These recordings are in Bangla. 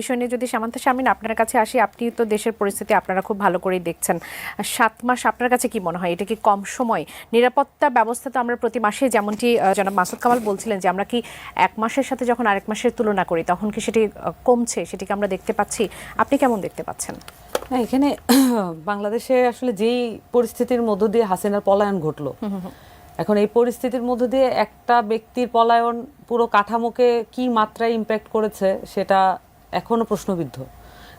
বিষয় নিয়ে যদি সামান্ত শামিন আপনার কাছে আসি আপনি তো দেশের পরিস্থিতি আপনারা খুব ভালো করেই দেখছেন। সাত মাস আপনার কাছে কি মনে হয়? এটা কি কম সময়? নিরাপত্তা ব্যবস্থা তো আমরা প্রতি মাসে যেমনটি জনাব মাসুদ কামাল বলছিলেন যে আমরা কি এক মাসের সাথে যখন আরেক মাসের তুলনা করি তখন কি সেটি কমছে? সেটিকে আমরা দেখতে পাচ্ছি। আপনি কেমন দেখতে পাচ্ছেন? না এখানে বাংলাদেশে আসলে যেই পরিস্থিতির মধ্য দিয়ে হাসিনার পলায়ন ঘটলো এখন এই পরিস্থিতির মধ্য দিয়ে একটা ব্যক্তির পলায়ন পুরো কাঠামোকে কি মাত্রায় ইম্প্যাক্ট করেছে সেটা এখনও প্রশ্নবিদ্ধ।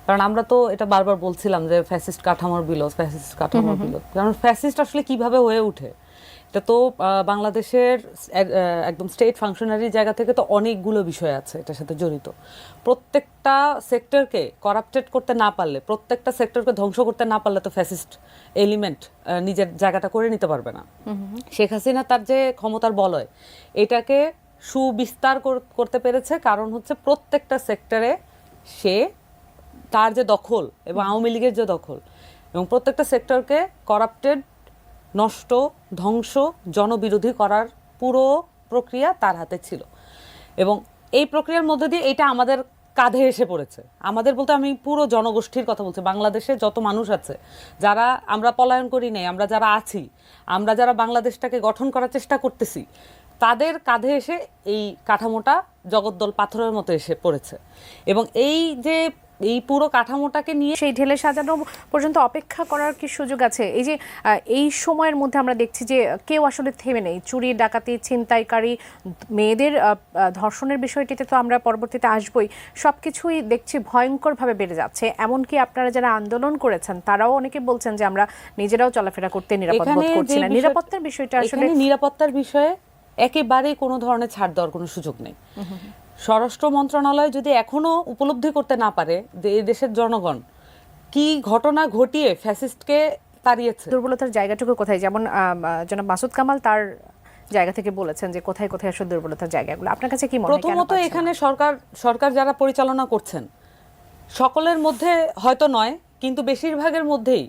কারণ আমরা তো এটা বারবার বলছিলাম যে ফ্যাসিস্ট কাঠামোর বিলোপ ফ্যাসিস্ট কাঠামোর বিলোপ কারণ ফ্যাসিস্ট আসলে কীভাবে হয়ে ওঠে এটা তো বাংলাদেশের একদম স্টেট ফাংশনারি জায়গা থেকে তো অনেকগুলো বিষয় আছে এটার সাথে জড়িত। প্রত্যেকটা সেক্টরকে করাপ্টেড করতে না পারলে প্রত্যেকটা সেক্টরকে ধ্বংস করতে না পারলে তো ফ্যাসিস্ট এলিমেন্ট নিজের জায়গাটা করে নিতে পারবে না। শেখ হাসিনা তার যে ক্ষমতার বলয় এটাকে সুবিস্তার করতে পেরেছে কারণ হচ্ছে প্রত্যেকটা সেক্টরে সে তার যে দখল এবং আওয়ামী লীগের যে দখল এবং প্রত্যেকটা সেক্টরকে করাপ্টেড নষ্ট ধ্বংস জনবিরোধী করার পুরো প্রক্রিয়া তার হাতে ছিল। এবং এই প্রক্রিয়ার মধ্যে দিয়ে এটা আমাদের কাঁধে এসে পড়েছে। আমাদের বলতে আমি পুরো জনগোষ্ঠীর কথা বলছি। বাংলাদেশে যত মানুষ আছে যারা আমরা পলায়ন করি নাই আমরা যারা আছি আমরা যারা বাংলাদেশটাকে গঠন করার চেষ্টা করতেছি তাদের কাঁধে এসে এই কাঠামোটা জগদ্দল পাথরের মতো এসে পড়েছে। এবং এই যে এই পুরো কাঠামোটাকে নিয়ে সেই ঢেলে সাজানো পর্যন্ত অপেক্ষা করার কি সুযোগ আছে? এই যে এই সময়ের মধ্যে আমরা দেখছি যে কেউ আসলে থেমে নেই। চুরি ডাকাতি ছিনতাইকারী মেয়েদের ধর্ষণের বিষয়টিতে তো আমরা পরবর্তীতে আসবই। সব কিছুই দেখছি ভয়ঙ্করভাবে বেড়ে যাচ্ছে। এমনকি আপনারা যারা আন্দোলন করেছেন তারাও অনেকে বলছেন যে আমরা নিজেরাও চলাফেরা করতে নিরাপদ বোধ করছি না। নিরাপত্তার বিষয়টা আসলে নিরাপত্তার বিষয়ে একেবারেই কোনো ধরনের ছাড় দেওয়ার কোনো সুযোগ নেই। স্বরাষ্ট্র মন্ত্রণালয় যদি এখনও উপলব্ধি করতে না পারে যে এই দেশের জনগণ কি ঘটনা ঘটিয়ে ফ্যাসিস্টকে তাড়িয়েছে? দুর্বলতার জায়গাটুকু কোথায়? যেমন জনাব মাসুদ কামাল তার জায়গা থেকে বলেছেন যে কোথায় কোথায় আসলে দুর্বলতার জায়গাগুলো। আপনার কাছে কি মনে প্রথমত এখানে সরকার সরকার যারা পরিচালনা করছেন সকলের মধ্যে হয়তো নয় কিন্তু বেশিরভাগের মধ্যেই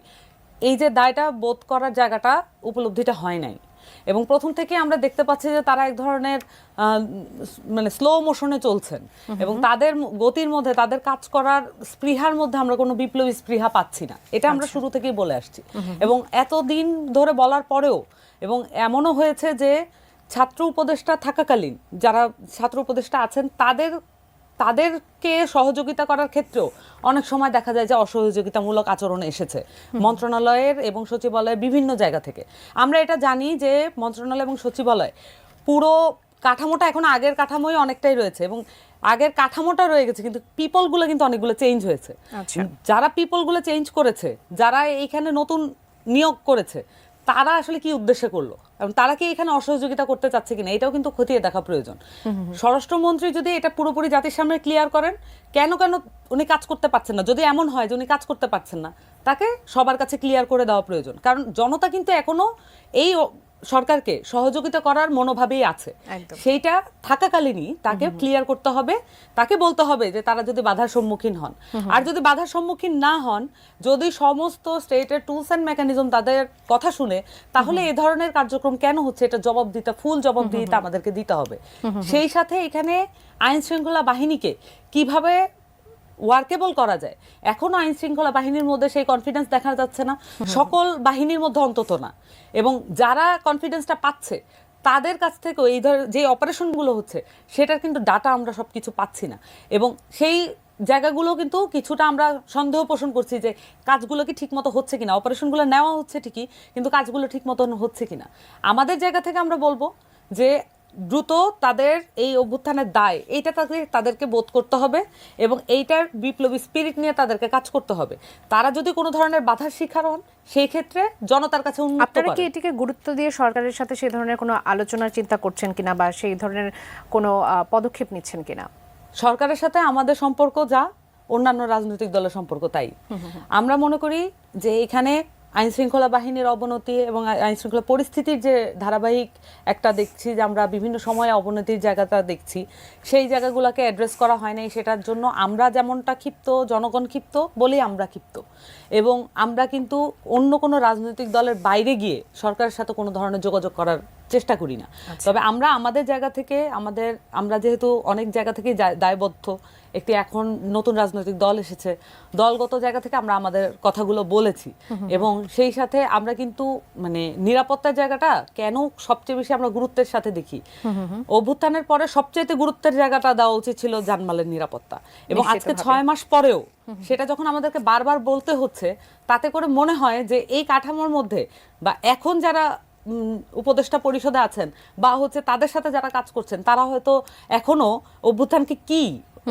এই যে দায়টা বোধ করার জায়গাটা উপলব্ধিটা হয় নাই। এবং প্রথম থেকে আমরা দেখতে পাচ্ছি যে তারা এক ধরনের মানে স্লো মোশনে চলছেন। এবং তাদের গতির মধ্যে তাদের কাজ করার স্পৃহার মধ্যে আমরা কোনো বিপ্লবী স্পৃহা পাচ্ছি না। এটা আমরা শুরু থেকেই বলে আসছি। এবং এতদিন ধরে বলার পরেও এবং এমনও হয়েছে যে ছাত্র উপদেষ্টা থাকাকালীন যারা ছাত্র উপদেষ্টা আছেন তাদের তাদেরকে সহযোগিতা করার ক্ষেত্রেও অনেক সময় দেখা যায় যে অসহযোগিতামূলক আচরণ এসেছে মন্ত্রণালয়ের এবং সচিবালয়ের বিভিন্ন জায়গা থেকে। আমরা এটা জানি যে মন্ত্রণালয় এবং সচিবালয় পুরো কাঠামোটা এখন আগের কাঠামোই অনেকটাই রয়েছে এবং আগের কাঠামোটা রয়ে গেছে কিন্তু পিপলগুলো কিন্তু অনেকগুলো চেঞ্জ হয়েছে। আচ্ছা। যারা পিপলগুলো চেঞ্জ করেছে যারা এইখানে নতুন নিয়োগ করেছে তারা আসলে কি উদ্দেশ্যে করল? এবং তারা কি এখানে অসহযোগিতা করতে চাচ্ছে কিনা এটাও কিন্তু খতিয়ে দেখা প্রয়োজন। স্বরাষ্ট্রমন্ত্রী যদি এটা পুরোপুরি জাতির সামনে ক্লিয়ার করেন কেন কেন উনি কাজ করতে পারছেন না? যদি এমন হয় যে উনি কাজ করতে পারছেন না তাকে সবার কাছে ক্লিয়ার করে দেওয়া প্রয়োজন। কারণ জনতা কিন্তু এখনও এই সরকারকে সহযোগিতা করার মনোভাবেই আছে। সেইটা থাকাকালীনই তাকে ক্লিয়ার করতে হবে। তাকে বলতে হবে যে তারা যদি বাধার সম্মুখীন হন। আর যদি বাধার সম্মুখীন না হন যদি সমস্ত স্টেটের টুলস অ্যান্ড মেকানিজম তাদের কথা শুনে তাহলে এ ধরনের কার্যক্রম কেন হচ্ছে? এটা জবাব দিতে ফুল জবাব দিতে আমাদেরকে দিতে হবে। সেই সাথে এখানে আইন শৃঙ্খলা বাহিনীকে কীভাবে ওয়ার্কেবল করা যায়। এখনও আইন শৃঙ্খলা বাহিনীর মধ্যে সেই কনফিডেন্স দেখা যাচ্ছে না। সকল বাহিনীর মধ্যে অন্তত না। এবং যারা কনফিডেন্সটা পাচ্ছে, তাদের কাছ থেকেও এই ধর, যে অপারেশনগুলো হচ্ছে, সেটার কিন্তু ডাটা আমরা সব কিছু পাচ্ছি না। এবং সেই জায়গাগুলো কিন্তু কিছুটা আমরা সন্দেহ পোষণ করছি যে কাজগুলো কি ঠিকমতো হচ্ছে কিনা। অপারেশনগুলো নেওয়া হচ্ছে ঠিকই, কিন্তু কাজগুলো ঠিক মতন হচ্ছে কিনা। আমাদের জায়গা থেকে আমরা বলব যে দ্রুত তাদের এই অভ্যুত্থানের দায় এইটা তাদের তাদেরকে বোধ করতে হবে এবং এইটার বিপ্লবী স্পিরিট নিয়ে তাদেরকে কাজ করতে হবে। তারা যদি কোনো ধরনের বাধার শিকার হন সেই ক্ষেত্রে জনতার কাছে আপনারা কি এটিকে গুরুত্ব দিয়ে সরকারের সাথে সেই ধরনের কোনো আলোচনার চিন্তা করছেন কিনা বা সেই ধরনের কোনো পদক্ষেপ নিচ্ছেন কিনা? সরকারের সাথে আমাদের সম্পর্ক যা অন্যান্য রাজনৈতিক দলের সম্পর্ক তাই। আমরা মনে করি যে এখানে আইন শৃঙ্খলা বাহিনীর অবনতি এবং আইন শৃঙ্খলা পরিস্থিতির যে ধারাবাহিক একটা দেখছি যে আমরা বিভিন্ন সময়ে অবনতির জায়গাটা দেখছি, সেই জায়গাগুলোকে অ্যাড্রেস করা হয় নাই। সেটার জন্য আমরা যেমনটা ক্ষিপ্ত, জনগণ ক্ষিপ্ত বলেই আমরা ক্ষিপ্ত। এবং আমরা কিন্তু অন্য কোনো রাজনৈতিক দলের বাইরে গিয়ে সরকারের সাথে কোনো ধরনের যোগাযোগ করার চেষ্টা করি না। তবে আমরা আমাদের জায়গা থেকে আমাদের আমরা যেহেতু অনেক জায়গা থেকে দায়বদ্ধ একটি এখন নতুন রাজনৈতিক দল এসেছে দলগত জায়গা থেকে আমরা আমাদের কথাগুলো বলেছি। এবং সেই সাথে আমরা কিন্তু মানে নিরাপত্তার জায়গাটা কেন সবচেয়ে বেশি আমরা গুরুত্বের সাথে দেখি? অভ্যুত্থানের পরে সবচেয়ে গুরুত্বের জায়গাটা দেওয়া উচিত ছিল জানমালের নিরাপত্তা। এবং আজকে ছয় মাস পরেও সেটা যখন আমাদেরকে বারবার বলতে হচ্ছে তাতে করে মনে হয় যে এই কাঠামোর মধ্যে বা এখন যারা উপদেষ্টা পরিষদে আছেন বা হচ্ছে তাদের সাথে যারা কাজ করছেন তারা হয়তো এখনও অভ্যুত্থানকে কি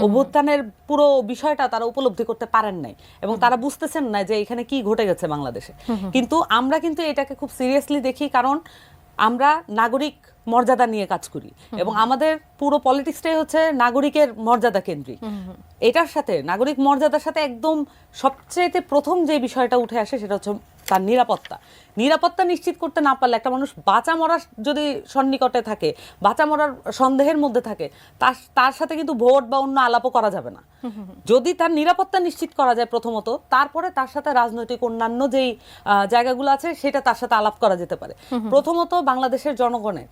অভ্যুত্থানের পুরো বিষয়টা তারা উপলব্ধি করতে পারেন নাই এবং তারা বুঝতেছেন না যে এখানে কি ঘটে গেছে বাংলাদেশে। কিন্তু আমরা কিন্তু এটাকে খুব সিরিয়াসলি দেখি কারণ আমরা নাগরিক মর্যাদা নিয়ে কাজ করি এবং আমাদের পুরো পলিটিক্সটাই হচ্ছে নাগরিকের মর্যাদা কেন্দ্রিক। এটার সাথে নাগরিক মর্যাদার সাথে একদম সবচেয়ে প্রথম যে বিষয়টা উঠে আসে সেটা হচ্ছে তার নিরাপত্তা। নিরাপত্তা নিশ্চিত করতে না পারলে একটা মানুষ বাঁচা মরার যদি সন্নিকটে থাকে বাঁচা মরার সন্দেহের মধ্যে থাকে তার তার সাথে কিন্তু ভোট বা অন্য আলাপও করা যাবে না। যদি তার নিরাপত্তা নিশ্চিত করা যায় প্রথমত তারপরে তার সাথে রাজনৈতিক অন্যান্য যেই জায়গাগুলো আছে সেটা তার সাথে আলাপ করা যেতে পারে। প্রথমত বাংলাদেশের জনগণের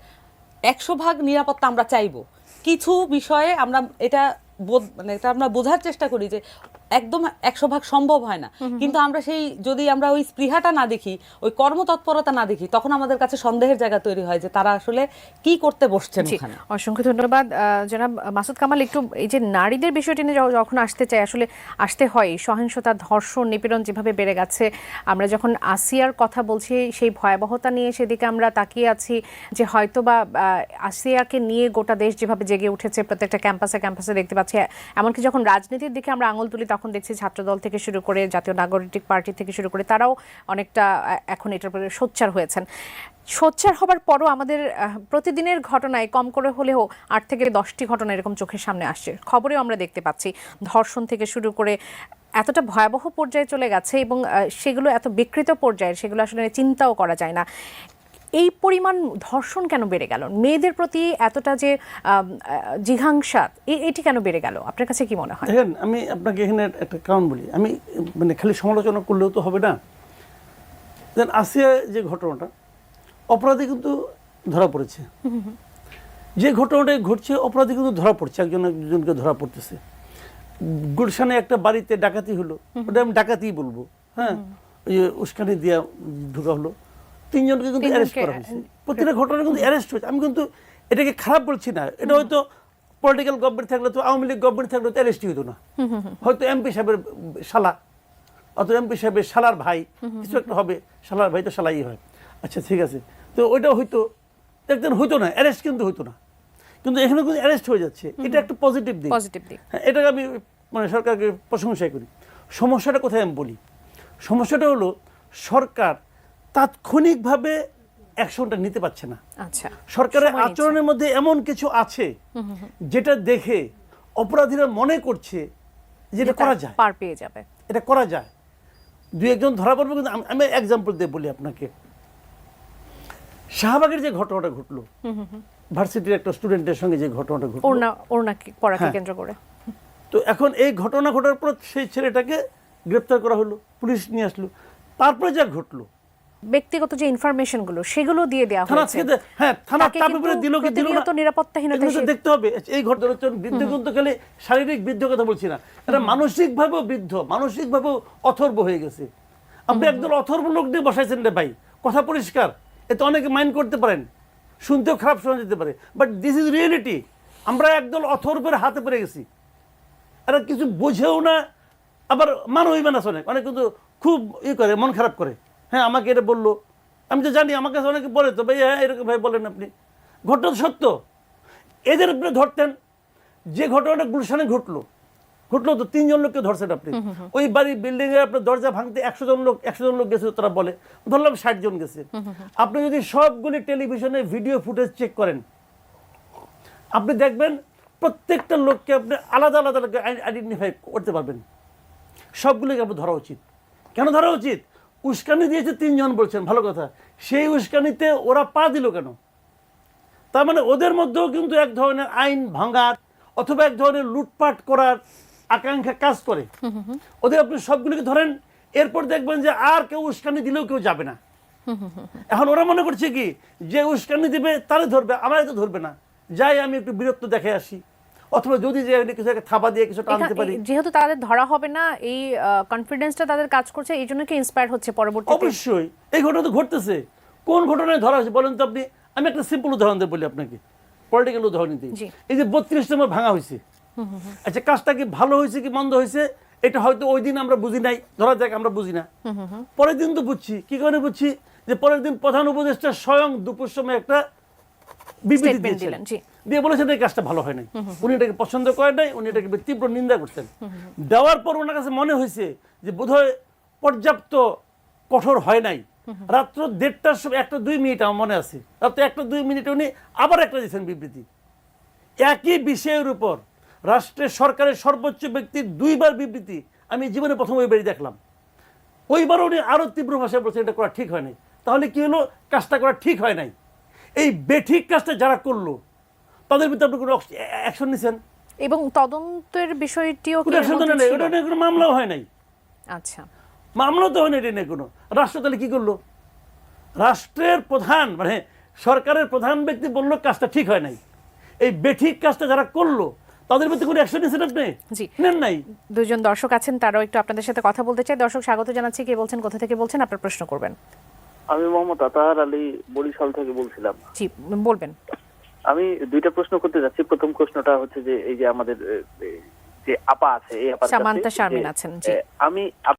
একশো ভাগ নিরাপত্তা আমরা চাইব। কিছু বিষয়ে আমরা এটা বোধ- মানে এটা আমরা বোঝার চেষ্টা করি যে একদম একশো ভাগ সম্ভব হয় না। কিন্তু আমরা সেই যদি আমরা ওই স্পৃহাটা না দেখি ওই কর্মতৎপরতা না দেখি তখন আমাদের কাছে সন্দেহের জায়গা তৈরি হয় যে তারা আসলে কি করতে বসছেন অসংখ্য ধন্যবাদ। জনাব মাসুদ কামাল একটু এই যে নারীদের বিষয়টি নিয়ে যখন আসতে চাই আসলে আসতে হয় সহিংসতা ধর্ষণ নিপীড়ন যেভাবে বেড়ে গেছে আমরা যখন আসিয়ার কথা বলছি সেই ভয়াবহতা নিয়ে সেদিকে আমরা তাকিয়ে আছি যে হয়তো বা আসিয়াকে নিয়ে গোটা দেশ যেভাবে জেগে উঠেছে প্রত্যেকটা ক্যাম্পাসে ক্যাম্পাসে দেখতে পাচ্ছি। এমনকি যখন রাজনীতির দিকে আমরা আঙুল তুলি তখন দেখছি ছাত্রদল থেকে শুরু করে জাতীয় নাগরিক পার্টি থেকে শুরু করে তারাও অনেকটা এখন এটার উপরে সোচ্চার হয়েছেন। সোচ্চার হবার পরও আমাদের প্রতিদিনের ঘটনায় কম করে হলেও আট থেকে দশটি ঘটনা এরকম চোখের সামনে আসছে। খবরেও আমরা দেখতে পাচ্ছি, ধর্ষণ থেকে শুরু করে এতটা ভয়াবহ পর্যায়ে চলে গেছে এবং সেগুলো এত বিকৃত পর্যায়ে সেগুলো আসলে চিন্তাও করা যায় না। এই পরিমাণ ধর্ষণ কেন বেড়ে গেল? মেয়েদের প্রতি এতটা যে জিঘাংসা এটি কেন বেড়ে গেল? আপনার কাছে কি মনে হয়? দেখেন, আমি আপনাকে এখানে একটা কারণ বলি। আমি মানে খালি সমালোচনা করলেও তো হবে না। দেন আসিয়া যে ঘটনাটা, অপরাধী কিন্তু ধরা পড়েছে। যে ঘটনাটা ঘটছে, অপরাধী কিন্তু ধরা পড়ছে। একজন একজনকে ধরা পড়তেছে। গুলশানে একটা বাড়িতে ডাকাতি হলো। ওটা আমি ডাকাতিই বলব। হ্যাঁ? ওই উস্কানি দিয়া ঢোকা হলো। তিনজনকে কিন্তু অ্যারেস্ট করা হয়েছে। প্রতিটা ঘটনা কিন্তু অ্যারেস্ট হয়েছে। আমি কিন্তু এটাকে খারাপ বলছি না। এটা হয়তো পলিটিক্যাল গভর্নমেন্ট থাকলে তো আওয়ামী লীগ গভর্নমেন্ট থাকলে তো অ্যারেস্টই হতো না। হয়তো এমপি সাহেবের শালা। অত এমপি সাহেবের শালার ভাই। কিছু একটা হবে। শালার ভাই তো শালাই হয়। আচ্ছা ঠিক আছে। তো ওইটা হয়তো একদিন হইতো না। অ্যারেস্ট কিন্তু হইতো না। কিন্তু এখানে কিন্তু অ্যারেস্ট হয়ে যাচ্ছে। এটা একটা পজিটিভ দিক। পজিটিভ দিক। হ্যাঁ এটাকে আমি মানে সরকারকে প্রশংসাই করি। সমস্যাটা কোথায় আমি বলি? সমস্যাটা হলো সরকার তাৎক্ষণিকভাবে অ্যাকশনটা নিতে পারছে না। আচ্ছা সরকারের আচরণের মধ্যে এমন কিছু আছে যেটা দেখে অপরাধীরা মনে করছে যে এটা করা যায়। পার পেয়ে যাবে। এটা করা যায়। দুই একজন ধরা পড়বে কিন্তু আমি- এক্সাম্পল দিয়ে বলি আপনাকে। শাহবাগের যে ঘটনাটা ঘটলো ভার্সিটির একটা স্টুডেন্টের সঙ্গে যে ঘটনাটা ঘটলো। পড়াকে হ্যাঁ। কেন্দ্র করে? তো এখন এই ঘটনা ঘটার পর সেই ছেলেটাকে গ্রেপ্তার করা হলো পুলিশ নিয়ে আসলো। তারপরে যা ঘটলো ব্যক্তিগত যে ইনফরমেশনগুলো সেগুলো দিয়ে দেওয়া হয়েছে। হ্যাঁ থানা কিন্তু পড়ে দিল কি দিল না? প্রতিনিয়ত নিরাপত্তাহীনতায় এগুলো তো দেখতে হবে। এই ঘটনা বৃদ্ধ কিন্তু খালি শারীরিক বৃদ্ধ কথা বলছি না। এটা মানসিক ভাবেও বৃদ্ধ মানসিক ভাবেও অথর্ব হয়ে গেছে। আপনি একদল অথর্ব লোক দিয়ে বসাইছেন রে ভাই। কথা পরিষ্কার। এতে অনেকে মাইন্ড করতে পারেন। শুনতেও খারাপ শোনা যেতে পারে। বাট দিস ইজ রিয়েলিটি আমরা একদল অথর্বের হাতে পড়ে গেছি। এরা কিছু বোঝেও না আবার মানবই মানাস অনেক অনেক কিন্তু খুব ই করে মন খারাপ করে। হ্যাঁ আমাকে এটা বলল। আমি তো জানি আমার কাছে অনেকে বলে তো ভাই হ্যাঁ এরকম ভাই বলেন আপনি। ঘটনা তো সত্য। এদের উপরে ধরতেন যে ঘটনাটা গুলশানে ঘটলো ঘটলো তো তিনজন লোককে ধরছেন আপনি। ওই বাড়ি বিল্ডিং এর আপনার দরজা ভাঙতে একশো জন লোক একশো জন লোক গেছে তারা বলে। ধরলাম ষাট জন গেছে। আপনি যদি সবগুলি টেলিভিশনে ভিডিও ফুটেজ চেক করেন আপনি দেখবেন প্রত্যেকটা লোককে আপনি আলাদা আলাদা আইডেন্টিফাই করতে পারবেন। সবগুলোকে আপনার ধরা উচিত। কেন ধরা উচিত? উস্কানি দিয়েছে তিনজন বলছেন ভালো কথা। সেই উস্কানিতে ওরা পা দিল কেন? তার মানে ওদের মধ্যেও কিন্তু এক ধরনের আইন ভাঙার অথবা এক ধরনের লুটপাট করার আকাঙ্ক্ষা কাজ করে। ওদের আপনি সবগুলোকে ধরেন এরপর দেখবেন যে আর কেউ উস্কানি দিলেও কেউ যাবে না। এখন ওরা মনে করছে কি যে উস্কানি দিবে তারে ধরবে আমারে তো ধরবে না। যাই আমি একটু বিরক্ত দেখে আসি। অথবা যদি যে কিছু একটা থাবা দিয়ে কিছু টানতে পারি। যেহেতু তাদের ধরা হবে না এই কনফিডেন্সটা তাদের কাজ করছে এই জন্য কি ইন্সপায়ার হচ্ছে পরবর্তীতে? অবশ্যই। এই ঘটনা তো ঘটতেছে। কোন ঘটনায় ধরা হয়েছে বলেন তো আপনি? আমি একটা সিম্পল উদাহরণ দিয়ে বলি আপনাকে। পলিটিক্যাল উদাহরণ দিই। এই যে বত্রিশ নম্বর ভাঙা হয়েছে। আচ্ছা কাজটা কি ভালো হয়েছে কি মন্দ হয়েছে? এটা হয়তো ওই দিন আমরা বুঝি নাই। ধরা যাক আমরা বুঝি না। পরের দিন তো বুঝছি। কি কারণে বুঝছি? যে পরের দিন প্রধান উপদেষ্টা স্বয়ং দুপুর সময় একটা বিবৃতি জি। দিয়ে বলেছেন এই কাজটা ভালো হয় নাই। উনি এটাকে পছন্দ করেন নাই, উনি এটাকে তীব্র নিন্দা করছেন। দেওয়ার পর ওনার কাছে মনে হয়েছে যে বোধহয় পর্যাপ্ত কঠোর হয় নাই। রাত্র দেড়টার সময় একটা দুই মিনিট আমার মনে আছে। রাত্র একটা দুই মিনিটে উনি আবার একটা দিয়েছেন বিবৃতি। একই বিষয়ের উপর রাষ্ট্রের সরকারের সর্বোচ্চ ব্যক্তির দুইবার বিবৃতি আমি জীবনে প্রথম ওইবারই দেখলাম। ওইবার উনি আরও তীব্র ভাষায় বলছেন, এটা করা ঠিক হয় নাই। তাহলে কি হলো? কাজটা করা ঠিক হয় নাই। এই বেঠিক কাজটা যারা করল তাদের ভিতরে আপনি কোনো অ্যাকশন নিছেন? এবং তদন্তের বিষয়টিও কি কোনো অ্যাকশন নেই? ওটা নিয়ে কোনো মামলাও হয় নাই। আচ্ছা। মামলা তো হয় না এটা নিয়ে কোনো। রাষ্ট্র তাহলে কি করল? রাষ্ট্রের প্রধান মানে সরকারের প্রধান ব্যক্তি বলল কাজটা ঠিক হয় নাই। এই বেঠিক কাজটা যারা করল তাদের ভিতরে কোনো অ্যাকশন নিয়েছেন আপনি? জি। নেন নাই? দুইজন দর্শক আছেন তারাও একটু আপনাদের সাথে কথা বলতে চাই। দর্শক স্বাগত জানাচ্ছি। কে বলছেন কোথা থেকে বলছেন আপনার প্রশ্ন করবেন। আমি মোহাম্মদ আতাহার আলী বরিশাল থেকে বলছিলাম। জি বলবেন। আমি দুইটা প্রশ্ন করতে যাচ্ছি। প্রথম প্রশ্নটা হচ্ছে যে এই যে আমাদের যে আপা আছে এই আপা শারমিন আছেন, আমি